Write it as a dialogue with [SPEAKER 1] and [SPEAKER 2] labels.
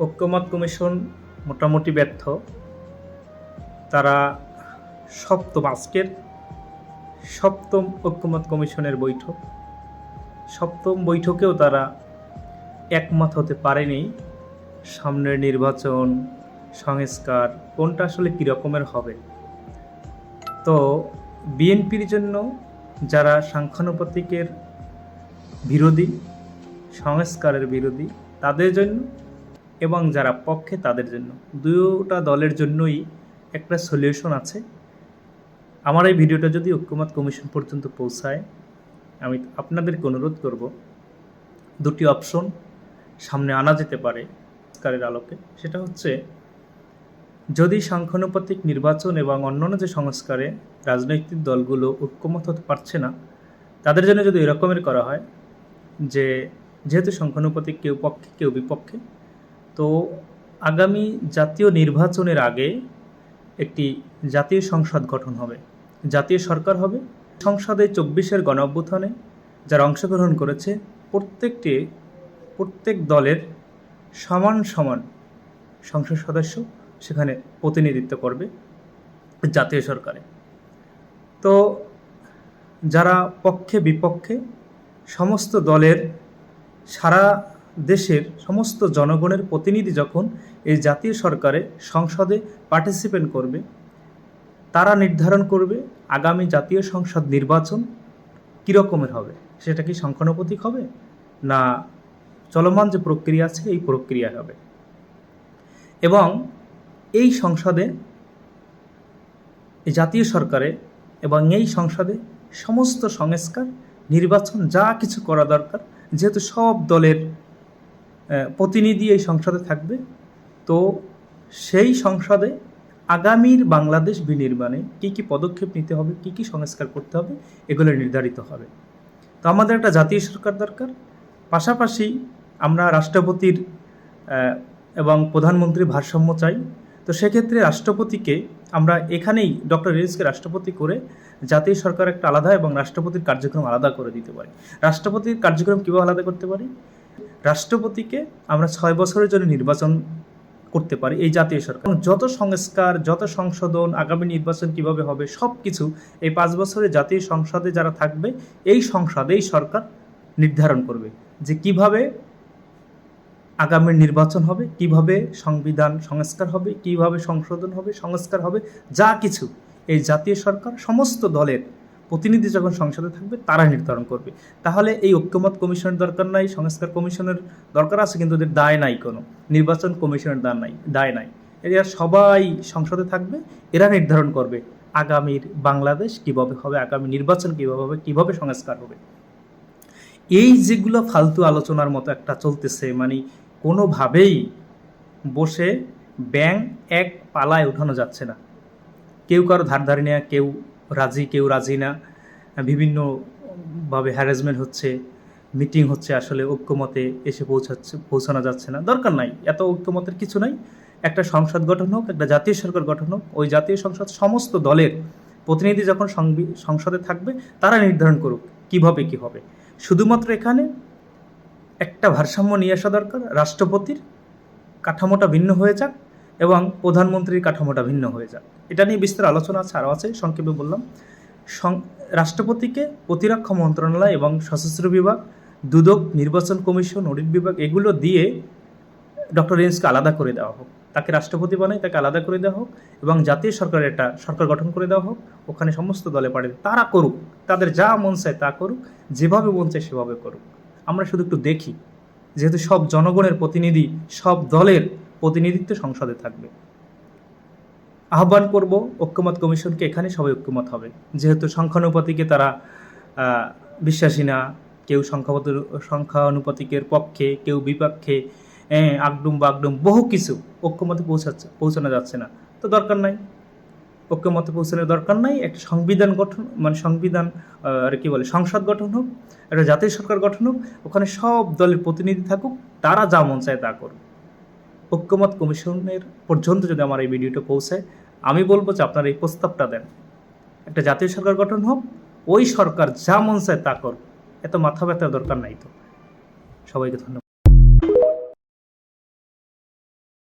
[SPEAKER 1] ঐক্যমত কমিশন মোটামুটি ব্যর্থ। তারা সপ্তম আজকের, সপ্তম ঐক্যমত কমিশনের বৈঠক। সপ্তম বৈঠকেও তারা একমত হতে পারেনি। সামনের নির্বাচন, সংস্কার, কোনটা আসলে কী রকমের হবে? তো বিএনপির জন্য যারা সাংখ্যানুপাতিকের বিরোধী, সংস্কারের বিরোধী, তাদের জন্য এবং যারা পক্ষে তাদের জন্য। দুটা দলের জন্যই একটা সলিউশন আছে। আমার এই ভিডিওটা যদি ঐক্যমত কমিশন পর্যন্ত পৌঁছায়, আমি আপনাদেরকে অনুরোধ করব, দুটি অপশন সামনে আনা যেতে পারে সংস্কারের আলোকে। সেটা হচ্ছে, যদি সংখ্যানুপাতিক নির্বাচন এবং অন্যান্য যে সংস্কারে রাজনৈতিক দলগুলো ঐক্যমত হতে পারছে না, তাদের জন্য যদি এরকমের করা হয় যে, যেহেতু সংখ্যানুপাতিক কেউ পক্ষে, কেউ বিপক্ষে তো আগামী জাতীয় নির্বাচনের আগে একটি জাতীয় সংসদ গঠন হবে। জাতীয় সরকার হবে। সংসদে চব্বিশের গণ অভ্যুত্থানে যারা অংশগ্রহণ করেছে, প্রত্যেকটি, প্রত্যেক দলের সমান সমান সংসদ সদস্য সেখানে প্রতিনিধিত্ব করবে জাতীয় সরকারে। তো যারা পক্ষে বিপক্ষে সমস্ত দলের সারা দেশের সমস্ত জনগণের প্রতিনিধি যখন এই জাতীয় সরকারে সংসদে পার্টিসিপেট করবে, তারা নির্ধারণ করবে আগামী জাতীয় সংসদ নির্বাচন কীরকমের হবে, সেটা কি সংখ্যানুপাতিক হবে না চলমান যে প্রক্রিয়া আছে এই প্রক্রিয়া হবে? এবং এই সংসদে, এই জাতীয় সরকারে এবং এই সংসদে সমস্ত সংস্কার, নির্বাচন যা কিছু করা দরকার, যেহেতু সব দলের প্রতিনিধি এই সংসদে থাকবে। তো সেই সংসদে আগামীর বাংলাদেশ বিনির্মাণে কী কী পদক্ষেপ নিতে হবে, কী কী সংস্কার করতে হবে, এগুলো নির্ধারিত হবে। তো আমাদের একটা জাতীয় সরকার দরকার। পাশাপাশি আমরা রাষ্ট্রপতির এবং প্রধানমন্ত্রীর ভারসাম্য চাই। তো সেক্ষেত্রে রাষ্ট্রপতিকে আমরা এখানেই ডক্টর রিলিজকে রাষ্ট্রপতি করে জাতীয় সরকার একটা আলাদা এবং রাষ্ট্রপতির কার্যক্রম আলাদা করে দিতে পারি। রাষ্ট্রপতির কার্যক্রম কীভাবে আলাদা করতে পারি? রাষ্ট্রপতিকে আমরা ছয় বছরের জন্য নির্বাচন করতে পারি এই জাতীয় সরকার। যত সংস্কার, যত সংশোধন, আগামী নির্বাচন কীভাবে হবে সব কিছু এই পাঁচ বছরে জাতীয় সংসদে যারা থাকবে, এই সংসদ, এই সরকার নির্ধারণ করবে যে কীভাবে আগামী নির্বাচন হবে, কীভাবে সংবিধান সংস্কার হবে, কীভাবে সংশোধন হবে, সংস্কার হবে, যা কিছু এই জাতীয় সরকার, সমস্ত দলের প্রতিনিধি যখন সংসদে থাকবে তারা নির্ধারণ করবে। তাহলে এই ঐক্যমত কমিশনের দরকার নাই, সংস্কার কমিশনের দরকার আছে, কিন্তু ওদের দায় নাই কোনো। নির্বাচন কমিশনের দায় নাই দায় নাই। এরা সবাই সংসদে থাকবে, এরা নির্ধারণ করবে আগামীর বাংলাদেশ কীভাবে হবে, আগামী নির্বাচন কীভাবে হবে, কীভাবে সংস্কার হবে। এই যেগুলো ফালতু আলোচনার মতো একটা চলতেছে মানে কোনোভাবেই বসে ব্যাং এক পালায় উঠানো যাচ্ছে না। কেউ কারও ধার ধারি না কেউ রাজি, কেউ রাজি না। বিভিন্নভাবে হ্যারাসমেন্ট হচ্ছে মিটিং হচ্ছে, আসলে ঐক্যমতে এসে পৌঁছাচ্ছে, পৌঁছানো যাচ্ছে না। দরকার নাই, এত ঐক্যমতের কিছু নাই। একটা সংসদ গঠন হোক, একটা জাতীয় সরকার গঠন হোক, ওই জাতীয় সংসদ সমস্ত দলের প্রতিনিধি যখন সংসদে থাকবে, তারা নির্ধারণ করুক, কীভাবে কি হবে। শুধুমাত্র এখানে একটা ভারসাম্য নিয়ে আসা দরকার, রাষ্ট্রপতির কাঠামোটা ভিন্ন হয়ে যাক এবং প্রধানমন্ত্রীর কাঠামোটা ভিন্ন হয়ে যাক। এটা নিয়ে বিস্তার আলোচনা ছাড়াও আছে, সংক্ষেপে বললাম। রাষ্ট্রপতিকে প্রতিরক্ষা মন্ত্রণালয় এবং সশস্ত্র বিভাগ, দুদক নির্বাচন কমিশন, অডিট বিভাগ এগুলো দিয়ে ডক্টর রেন্সকে আলাদা করে দেওয়া হোক। তাকে রাষ্ট্রপতি বানায় তাকে আলাদা করে দেওয়া হোক এবং জাতীয় সরকারের একটা সরকার গঠন করে দেওয়া হোক। ওখানে সমস্ত দলে পারে তারা করুক, তাদের যা মন চায় তা করুক, যেভাবে মন চায় সেভাবে করুক। আমরা শুধু একটু দেখি, যেহেতু সব জনগণের প্রতিনিধি, সব দলের প্রতিনিধিত্ব সংসদে থাকবে। আহ্বান করব ঐক্যমত কমিশনকে, এখানে সবাই ঐক্যমত হবে। যেহেতু সংখ্যানুপাতিকে তারা বিশ্বাসী না, কেউ সংখ্যাপত, সংখ্যানুপাতিকের পক্ষে, কেউ বিপক্ষে আগডুম বাগডুম, বহু কিছু ঐক্যমতে পৌঁছাচ্ছে, পৌঁছানো যাচ্ছে না। তো দরকার নাই। ঐক্যমতে পৌঁছানোর দরকার নাই। একটা সংবিধান গঠন মানে সংবিধান আর কি বলে, সংসদ গঠন হোক, একটা জাতীয় সরকার গঠন হোক, ওখানে সব দলের প্রতিনিধি থাকুক, তারা যা মন চায় তা করুক। ঐক্যমত কমিশনের পর্যন্ত যদি আমার এই ভিডিওটা পৌঁছায় আমি বলব যে আপনার এই প্রস্তাবটা দেন। একটা জাতীয় সরকার গঠন হোক, ওই সরকার যা মন চায় তা করুক। এত মাথা ব্যথার দরকার নাই তো। সবাইকে ধন্যবাদ।